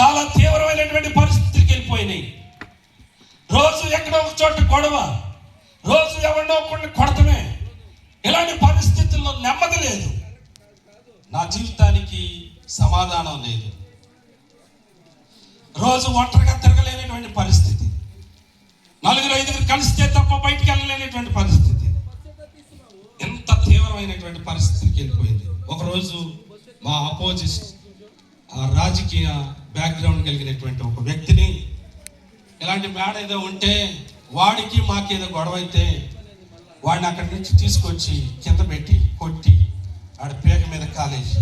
చాలా తీవ్రమైనటువంటి పరిస్థితికి వెళ్ళిపోయినాయి. రోజు ఎక్కడో ఒక చోట గొడవ రోజు ఎవరినో ఒకరిని కొడతమే. ఇలాంటి పరిస్థితుల్లో నెమ్మది లేదు. నా జీవితానికి సమాధానం లేదు. రోజు ఒంటరిగా తిరగలేనటువంటి పరిస్థితి. నలుగురు ఐదుగురు కలిస్తే తప్ప బయటికి వెళ్ళలేనటువంటి పరిస్థితి. ఎంత తీవ్రమైనటువంటి పరిస్థితికి వెళ్ళిపోయింది. ఒకరోజు మా అపోజిట్ ఆ రాజకీయ బ్యాక్గ్రౌండ్ కలిగినటువంటి ఒక వ్యక్తిని. ఇలాంటి మేడ ఏదో ఉంటే వాడికి మాకేదో గొడవ అయితే వాడిని అక్కడి నుంచి తీసుకొచ్చి కింద పెట్టి కొట్టి ఆడ పేక మీద కాలేసి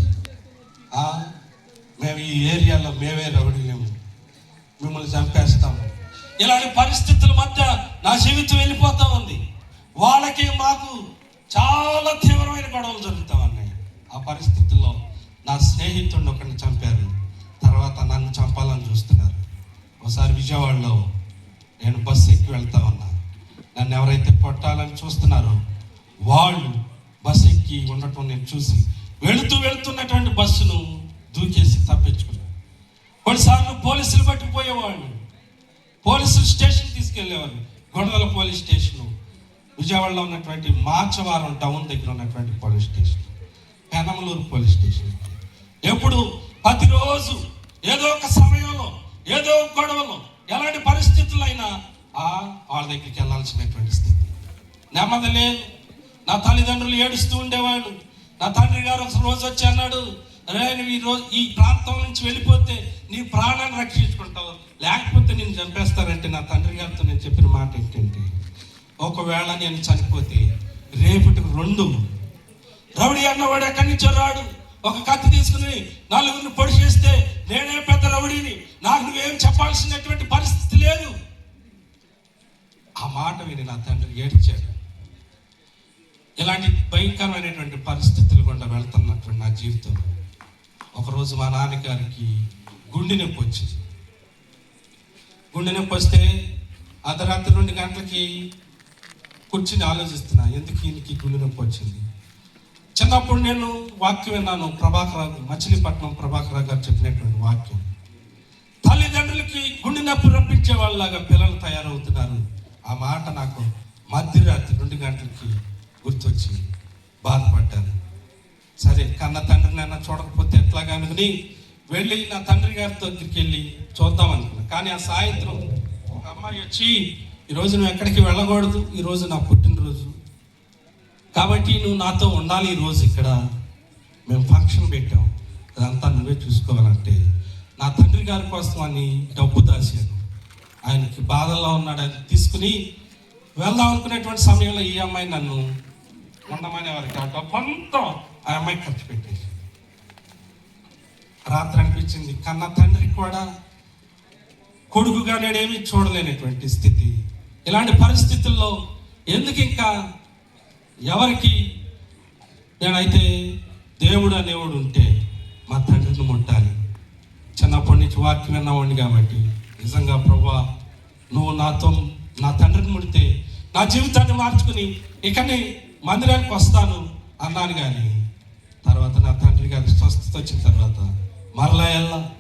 మేము ఈ ఏరియాలో మేమే రౌడీలేము మిమ్మల్ని చంపేస్తాము ఇలాంటి పరిస్థితుల మధ్య నా జీవితం వెళ్ళిపోతా ఉంది. వాళ్ళకి మాకు చాలా తీవ్రమైన గొడవలు జరుగుతామన్నాయి ఆ పరిస్థితుల్లో నా స్నేహితుడిని ఒకరిని చంపారు. తర్వాత నన్ను చంపాలని చూస్తున్నారు. ఒకసారి విజయవాడలో నేను బస్సు ఎక్కి వెళ్తా ఉన్నా. నన్ను ఎవరైతే కొట్టాలని చూస్తున్నారో వాళ్ళు బస్సు ఎక్కి ఉండటం నేను చూసి వెళుతూ వెళుతున్నటువంటి బస్సును దూకేసి తప్పించుకున్నాను కొన్నిసార్లు పోలీసులు పట్టుకుపోయేవాళ్ళు. పోలీసులు స్టేషన్ తీసుకెళ్ళేవాళ్ళు గొడవల పోలీస్ స్టేషను. విజయవాడలో ఉన్నటువంటి మార్చవరం టౌన్ దగ్గర ఉన్నటువంటి police station. Penamaluru police station. ఎప్పుడు ప్రతిరోజు ఏదో ఒక సమయంలో ఏదో ఒక గొడవలో ఎలాంటి పరిస్థితులు అయినా వాళ్ళ దగ్గరికి వెళ్ళాల్సినటువంటి స్థితి. నెమ్మది లేదు. నా తల్లిదండ్రులు ఏడుస్తూ ఉండేవాళ్ళు. నా తండ్రి గారు ఒక రోజు వచ్చి అన్నాడు రే నువ్వు ఈ రోజు ఈ ప్రాంతం నుంచి వెళ్ళిపోతే నీ ప్రాణాన్ని రక్షించుకుంటావు. లేకపోతే నేను చంపేస్తానంటే నా తండ్రి గారితో నేను చెప్పిన మాట ఏంటంటే ఒకవేళ నేను చనిపోతే రేపటి రెండు. రౌడీ అన్నవాడు ఎక్కడి నుంచో రాడు. ఒక కత్తి తీసుకుని నలుగురిని పొడి చేస్తే నేనే పెద్ద రౌడీని. నాకు నువ్వేం చెప్పాల్సినటువంటి పరిస్థితి లేదు. ఆ మాట విని నా తండ్రి ఏడ్చాడు. ఇలాంటి భయంకరమైనటువంటి పరిస్థితులు గుండా వెళ్తున్నటువంటి నా జీవితంలో ఒకరోజు మా నాన్నగారికి గుండె నొప్పి వచ్చింది. గుండె నొప్పి వస్తే అర్ధరాత్రి రెండు గంటలకి కూర్చుని ఆలోచిస్తున్నా ఎందుకు ఈయనకి గుండె నొప్పి వచ్చింది? చిన్నప్పుడు నేను వాక్యం విన్నాను ప్రభాకర్ మచిలీపట్నం ప్రభాకర్ గారు చెప్పినటువంటి వాక్యం. తల్లిదండ్రులకి గుండె నొప్పి రప్పించే వాళ్ళలాగా పిల్లలు తయారవుతున్నారు. ఆ మాట నాకు మధ్యరాత్రి రెండు గంటలకి గుర్తొచ్చి బాధపడ్డాను. సరే కన్న తండ్రిని అయినా చూడకపోతే ఎట్లాగా అనుకుని వెళ్ళి నా తండ్రి గారితో దగ్గరికి వెళ్ళి చూద్దాం అనుకున్నా. కానీ ఆ సాయంత్రం ఒక అమ్మాయి వచ్చి ఈరోజు నువ్వు ఎక్కడికి వెళ్ళకూడదు ఈరోజు నా పుట్టిన కాబట్టి నువ్వు నాతో ఉండాలి ఈరోజు ఇక్కడ. మేము ఫంక్షన్ పెట్టాం. అదంతా నువ్వే చూసుకోవాలంటే. నా తండ్రి గారి కోసం అని డబ్బు దాచాను. ఆయనకి బాధల్లో ఉన్నాడు. అని తీసుకుని వెళ్దాం అనుకునేటువంటి సమయంలో ఈ అమ్మాయి నన్ను ఉండమనే వారికి ఆ డబ్బు అంతా ఆ అమ్మాయి ఖర్చు పెట్టేసి రాత్రి అనిపించింది. కన్న తండ్రికి కూడా కొడుకుగా నేనేమి చూడలేనటువంటి స్థితి. ఇలాంటి పరిస్థితుల్లో ఎందుకు ఇంకా ఎవరికి నేనైతే దేవుడు అనేవాడు ఉంటే మా తండ్రిని ముట్టాలి. చిన్నప్పటి నుంచి వాక్యం విన్నవాడిని కాబట్టి నిజంగా ప్రభా నువ్వు నాతో నా తండ్రిని ముడితే నా జీవితాన్ని మార్చుకుని ఇకనే మందిరానికి వస్తాను అన్నాను కానీ తర్వాత నా తండ్రి అది స్వస్థత వచ్చిన తర్వాత మరలా ఎల్లా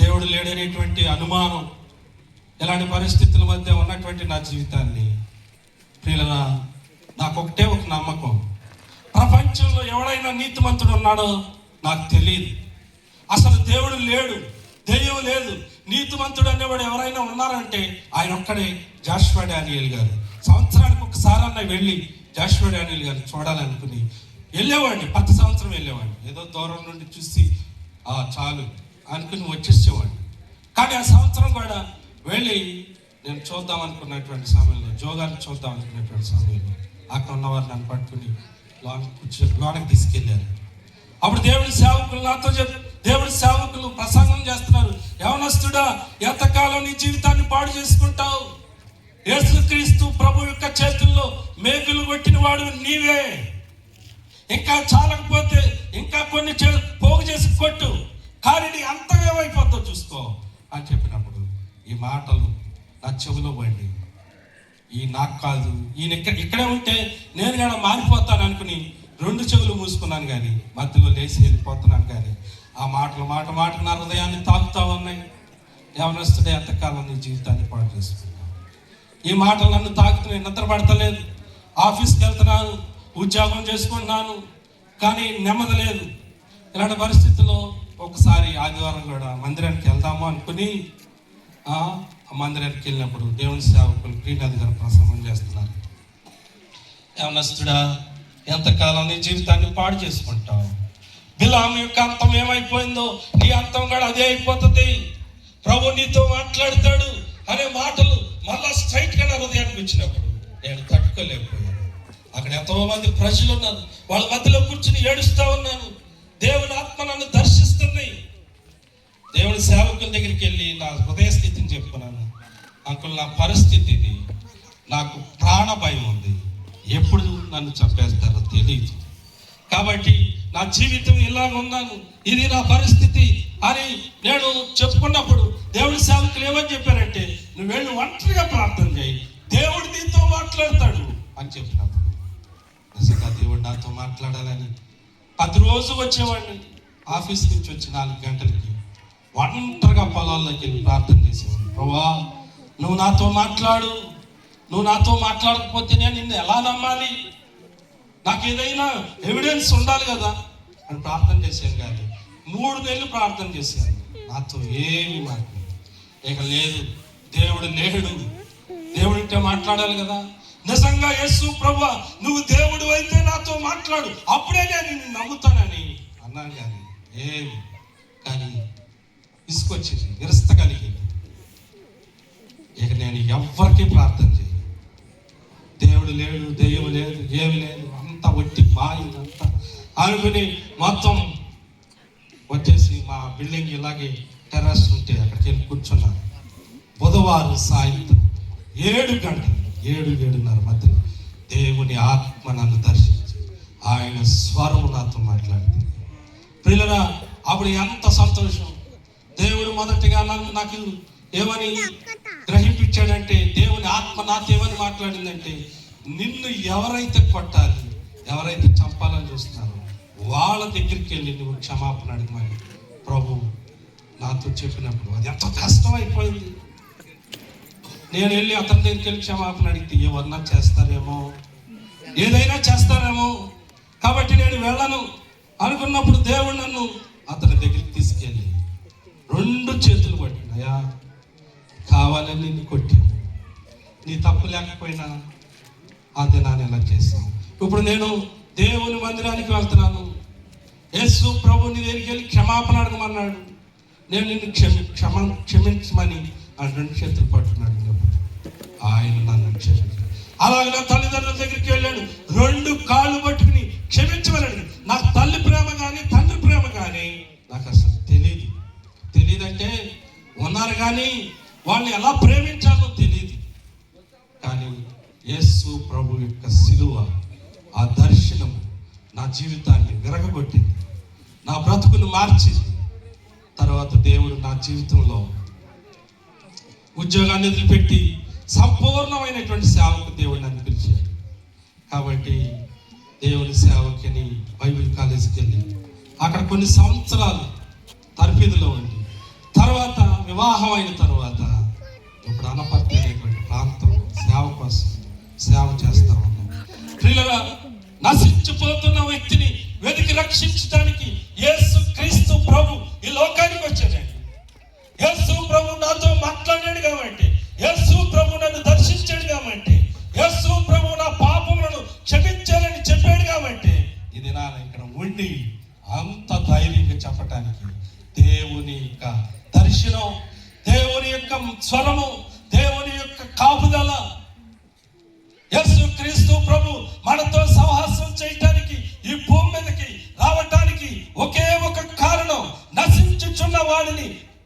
దేవుడు లేడనేటువంటి అనుమానం ఇలాంటి పరిస్థితుల మధ్య ఉన్నటువంటి నా జీవితాన్ని ప్రియులరా నాకు ఒకటే ఒక నమ్మకం. ప్రపంచంలో ఎవడైనా నీతిమంతుడు ఉన్నాడో నాకు తెలియదు అసలు దేవుడు లేడు దెయ్యం లేదు. నీతిమంతుడు అనేవాడు ఎవరైనా ఉన్నారంటే ఆయన ఒక్కడే జాష్వా డానియల్ గారు. సంవత్సరానికి ఒకసారి అన్న వెళ్ళి జాష్వా డానియల్ గారు చూడాలనుకుని వెళ్ళేవాడిని ప్రతి సంవత్సరం వెళ్ళేవాడిని. ఏదో దూరం నుండి చూసి ఆ చాలు అనుకుని వచ్చేసేవాడిని. కానీ ఆ సంవత్సరం కూడా వెళ్ళి నేను చూద్దాం అనుకున్నటువంటి సమయంలో జోగాన్ని చూద్దాం అనుకున్నటువంటి సమయంలో అక్కడ వారిని నన్ను పట్టుకుని లోన లోనకి తీసుకెళ్ళారు. అప్పుడు దేవుడి సేవకులు నాతో చెప్ దేవుడి సేవకులు ప్రసంగం చేస్తున్నారు. యవనస్తుడా ఎంతకాలం నీ జీవితాన్ని పాడు చేసుకుంటావు? యేసుక్రీస్తు ప్రభు యొక్క చేతుల్లో మేకులు కొట్టిన వాడు నీవే. ఇంకా చాలకపోతే ఇంకా కొన్ని పోగు చేసి కొట్టు. కానీ నీ అంతం చూసుకో. అని చెప్పినప్పుడు ఈ మాటలు నా చెవిలో పడి ఈ నాకు కాదు. ఈయన ఇక్కడ ఇక్కడే ఉంటే నేను కూడా మారిపోతాను అనుకుని రెండు చెవులు మూసుకున్నాను కానీ మధ్యలో లేచి వెళ్ళిపోతున్నాను కానీ ఆ మాటలు మాట మాట నా హృదయాన్ని తాకుతా ఉన్నాయి. యవనస్తుడే ఎంతకాలం నీ జీవితాన్ని పాడు చేసుకున్నాను ఈ మాటలు నన్ను తాకుతున్నాయి నిద్ర పడతలేదు. ఆఫీస్కి వెళ్తున్నాను ఉద్యోగం చేసుకుంటున్నాను కానీ నెమ్మది లేదు. ఇలాంటి పరిస్థితుల్లో ఒకసారి ఆదివారం కూడా మందిరానికి వెళ్దాము అనుకుని మందిరానికి వెళ్ళినప్పుడు దేవుని సేవకులు శ్రీనాథ్ గారు ప్రసంగం చేస్తున్నారు. యవనస్తుడా ఎంతకాలం నీ జీవితాన్ని పాడు చేసుకుంటావు? బిలాం యొక్క అంతం ఏమైపోయిందో నీ అంతం కూడా అదే అయిపోతుంది. ప్రభు నీతో మాట్లాడతాడు అనే మాటలు మళ్ళా స్ట్రైట్గా నా హృదయానికి వచ్చినప్పుడు నేను తట్టుకోలేకపోయాను. అక్కడ ఎంతో మంది ప్రజలు ఉన్నారు. వాళ్ళ మధ్యలో కూర్చుని ఏడుస్తా ఉన్నాను దేవుని ఆత్మ నన్ను దర్శిస్తుంది. దేవుని సేవకుల దగ్గరికి వెళ్ళి నా హృదయ చెప్పినాను. అంకుల్ నా పరిస్థితి ఇది నాకు ప్రాణ భయం ఉంది. ఎప్పుడు నన్ను చంపేస్తారో తెలియదు కాబట్టి నా జీవితం ఇలా ఉన్నాను. ఇది నా పరిస్థితి అని నేను చెప్పుకున్నప్పుడు దేవుడి సేవకులు ఏమని చెప్పారంటే నువ్వు వెళ్ళి ఒంటరిగా ప్రార్థన చేయి. దేవుడు నీతో మాట్లాడతాడు అని చెప్పినప్పుడు నిజంగా దేవుడు నాతో మాట్లాడాలని పది రోజు వచ్చేవాడిని. ఆఫీస్ నుంచి వచ్చి నాలుగు గంటలకి ఒంటరిగా పొలాల్లోకి వెళ్ళి ప్రార్థన చేసేవాడిని. ప్రభా నువ్వు నాతో మాట్లాడు. నువ్వు నాతో మాట్లాడకపోతే నేను నిన్ను ఎలా నమ్మాలి? నాకు ఏదైనా ఎవిడెన్స్ ఉండాలి కదా అని ప్రార్థన చేశాను కానీ మూడు నెలలు ప్రార్థన చేశాను. నాతో ఏమి మాట్లాడలేదు. ఇక లేదు దేవుడు లేడు దేవుడింటే మాట్లాడాలి కదా. నిజంగా యేసు ప్రభు నువ్వు దేవుడు అయితే నాతో మాట్లాడు. అప్పుడే నేను నిన్ను నమ్ముతానని అన్నాను కానీ ఏమి. కానీ ఇసుకొచ్చింది విరస్త కలిగింది. ఇక నేను ఎవ్వరికీ ప్రార్థన చేయను. దేవుడు లేడు దెయ్యం లేదు ఏమి లేదు అంత ఒట్టి బాయి అంతా అనుకుని మొత్తం వచ్చేసి మా బిల్డింగ్ ఇలాగే టెర్రస్ ఉంటే అక్కడికి వెళ్ళి కూర్చున్నాను. బుధవారం సాయంత్రం ఏడు గంటలు ఏడు ఏడున్నర మధ్యలో దేవుని ఆత్మ నన్ను దర్శించి ఆయన స్వరం నాతో మాట్లాడింది. పిల్లరా అప్పుడు ఎంత సంతోషం. దేవుడు మొదటిగా నన్ను నాకు ఏమని? ఇచ్చాడంటే దేవుని ఆత్మ నాతో ఏమని మాట్లాడిందంటే నిన్ను ఎవరైతే కొట్టాలి ఎవరైతే చంపాలని చూస్తారో వాళ్ళ దగ్గరికి వెళ్ళి నువ్వు క్షమాపణ అడిగమని ప్రభు నాతో చెప్పినప్పుడు అది ఎంత కష్టం అయిపోయింది నేను వెళ్ళి అతని దగ్గరికి వెళ్ళి క్షమాపణ అడిగితే ఏమన్నా చేస్తారేమో? ఏదైనా చేస్తారేమో? కాబట్టి నేను వెళ్ళను. అనుకున్నప్పుడు దేవుడు నన్ను అతని దగ్గరికి తీసుకెళ్ళి రెండు చేతులు పట్టినయా కావాలని నిన్ను కొట్టాను నీ తప్పు లేకపోయినా ఆ దినాన్ని ఎలా చేస్తాం ఇప్పుడు నేను దేవుని మందిరానికి వెళ్తున్నాను. యేసు ప్రభు నీ దగ్గరికి వెళ్ళి క్షమాపణ అడగమన్నాడు. నేను నిన్ను క్షమి క్షమ క్షమించమని ఆ రెండు చేతులు పట్టుకున్నాడు ఆయన నన్ను క్షమించాడు. అలాగే నా తల్లిదండ్రుల దగ్గరికి వెళ్ళాడు. రెండు కాళ్ళు పట్టుకుని క్షమించమని అడిగాడు. నాకు తల్లి ప్రేమ కానీ తండ్రి ప్రేమ కానీ నాకు అసలు తెలియదు తెలియదంటే ఉన్నారు కానీ వాళ్ళని ఎలా ప్రేమించాలో తెలియదు కానీ యేసు ప్రభు యొక్క సిలువ ఆ దర్శనం నా జీవితాన్ని విరగగొట్టింది. నా బ్రతుకును మార్చింది. తర్వాత దేవుడు నా జీవితంలో ఉద్యోగాన్ని వదిలిపెట్టి సంపూర్ణమైనటువంటి సేవకు దేవుడిని నన్ను పిలిచాడు కాబట్టి దేవుని సేవకిని బైబిల్ కాలేజీకి వెళ్ళి అక్కడ కొన్ని సంవత్సరాలు తరఫీదులో ఉండి తర్వాత వివాహం అయిన తర్వాత గణపతి అనేటువంటి ప్రాంతం సేవ కోసం సేవ చేస్తా ఉన్నాం. ప్రియులరా నశించిపోతున్న వ్యక్తిని వెతికి రక్షించడానికి యేసు క్రీస్తు ప్రభు ఈ లోకానికి వచ్చాడండి యేసు ప్రభు నాతో మాట్లాడాడు కాబట్టి యేసు ప్రభు నన్ను దర్శించాడు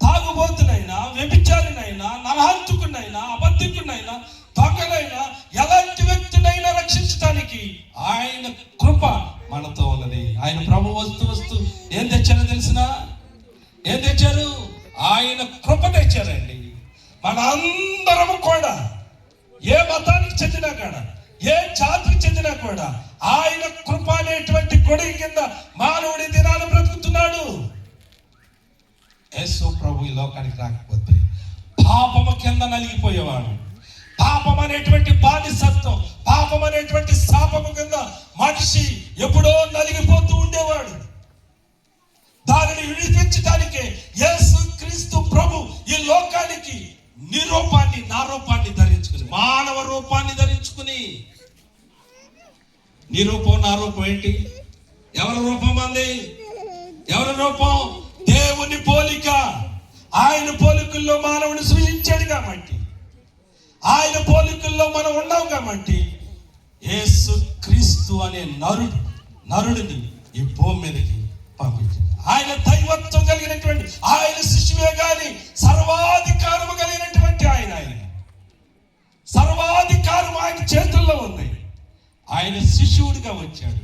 తాగుబోతునైనా వ్యభిచారినైనా నరహంతుకునైనా అబద్ధికునైనా దొంగనైనా ఎలాంటి వ్యక్తినైనా రక్షించడానికి ఆయన కృప మనతో ఉన్నది. ఆయన ప్రభు వస్తూ వస్తూ ఏం తెచ్చారో తెలిసిన? ఏం తెచ్చారు? ఆయన కృప తెచ్చారండి. మన అందరము కూడా ఏ మతానికి చెందినా కూడా ఏ జాతికి చెందినా కూడా ఆయన కృప అనేటువంటి కొడుకు కింద మానవుడి దినాలు యేసు ప్రభు ఈ లోకానికి రాకపోతే పాపము కింద నలిగిపోయేవాడు. పాపం అనేటువంటి బానిసత్వం పాపం అనేటువంటి శాపము కింద మనిషి ఎప్పుడో నలిగిపోతూ ఉండేవాడు. దానిని విడిపించడానికే యేసు క్రీస్తు ప్రభు ఈ లోకానికి నిరూపాన్ని నా రూపాన్ని ధరించుకుని మానవ రూపాన్ని ధరించుకుని. నీ రూపం నా రూపం ఏంటి? ఎవరి రూపం అంది? ఎవరి రూపం? దేవుని పోలిక ఆయన పోలికల్లో మానవుని సృజించాడు కాబట్టి. ఆయన పోలికల్లో మనం ఉన్నాం కాబట్టి. యేసు క్రీస్తు అనే నరుడు నరుడిని ఈ భూమి మీదకి పంపించాడు. ఆయన దైవత్వం కలిగినటువంటి ఆయన శిశువే కానీ సర్వాధికారము కలిగినటువంటి ఆయన ఆయన. సర్వాధికారం ఆయన చేతుల్లో ఉంది. ఆయన శిష్యుడిగా వచ్చాడు.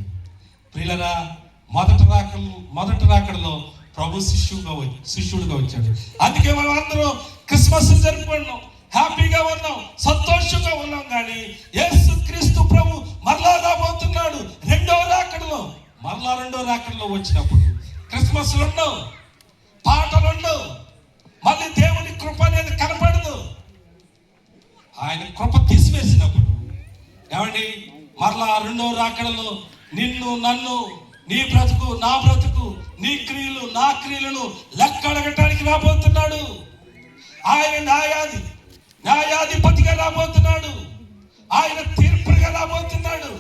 పిల్లరా మొదటి రాక మొదటి రాకడలో ప్రభు శిష్యుగా వచ్చి శిష్యుడిగా వచ్చాడు. అందుకే మనం అందరం క్రిస్మస్ జరుపుకున్నాం హ్యాపీగా ఉన్నాం. సంతోషంగా ఉన్నాం కానీ యేసు క్రీస్తు ప్రభు మరలా రాబోతున్నాడు రెండో రాకడలో. మరలా రెండో రాకడలో వచ్చినప్పుడు క్రిస్మస్ ఉండవు. పాటలు ఉండవు. మళ్ళీ దేవుని కృప అనేది కనపడదు. ఆయన కృప తీసివేసినప్పుడు ఏమండి? మరలా రెండో రాకడలో నిన్ను నన్ను నీ బ్రతుకు నా బ్రతుకు నీ క్రియలు నా క్రియలను లెక్క అడగటానికి రాబోతున్నాడు. ఆయన న్యాయాధి న్యాయాధిపతిగా రాబోతున్నాడు. ఆయన తీర్పుగా రాబోతున్నాడు.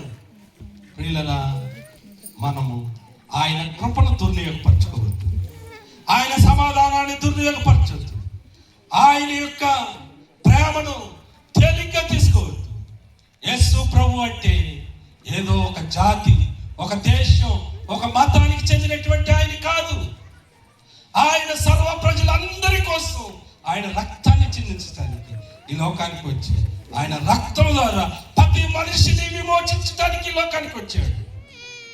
ప్రియులరా మనము ఆయన కృపను దుర్వినియోగపరచుకోవద్దు. ఆయన సమాధానాన్ని దుర్వినియోగపరచొద్దు. ఆయన యొక్క ప్రేమను తేలిగ్గా తీసుకోవద్దు. యేసు ప్రభు అంటే ఏదో ఒక జాతి ఒక దేశం ఒక మతానికి చెందినటువంటి ఆయన కాదు. ఆయన సర్వ ప్రజలందరి కోసం ఆయన రక్తాన్ని చెందించడానికి ఈ లోకానికి వచ్చి ఆయన రక్తం ద్వారా ప్రతి మనిషిని విమోచించడానికి ఈ లోకానికి వచ్చాడు.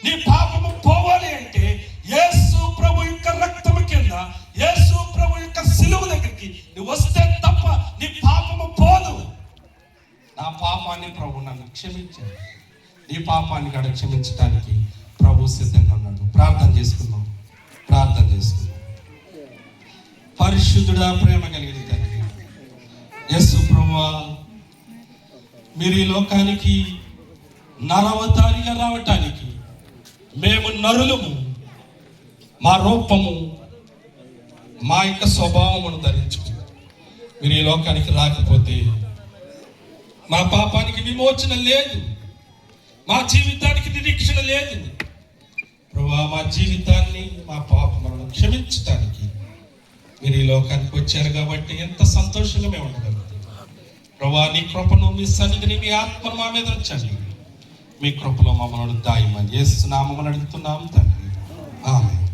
నీ పాపము పోవాలి అంటే యేసు ప్రభు యొక్క రక్తము కింద యేసు ప్రభు యొక్క సిలువు దగ్గరికి నువ్వు వస్తే తప్ప నీ పాపము పోదు. నా పాపాన్ని ప్రభు నన్ను క్షమించాడు. నీ పాపాన్ని కూడా క్షమించడానికి ప్రభు సిద్ధంగా ఉన్నాడు. ప్రార్థన చేసుకుందాం. ప్రార్థన చేసుకుందాం. పరిశుద్ధుడా ప్రేమ కలిగిన తండ్రి. యస్సు ప్రభువా మీరు ఈ లోకానికి నరవతారిగా రావటానికి మేము నరులము మా రూపము మా యొక్క స్వభావమును ధరించుకుంది మీరు ఈ లోకానికి రాకపోతే మా పాపానికి విమోచన లేదు. మా జీవితానికి నిరీక్షణ లేదు. ప్రభా మా జీవితాన్ని మా పాపములను క్షమించటానికి మీరు ఈ లోకానికి వచ్చారు కాబట్టి ఎంత సంతోషంగా మేము ఉండగలుగుతాం ప్రభా నీ కృపను మీ సన్నిధిని మీ ఆత్మను మా మీద ఉంచండి. మీ కృపలో మమ్మల్ని దాయమని చేస్తున్నామని అడుగుతున్నాం తండ్రి. ఆమె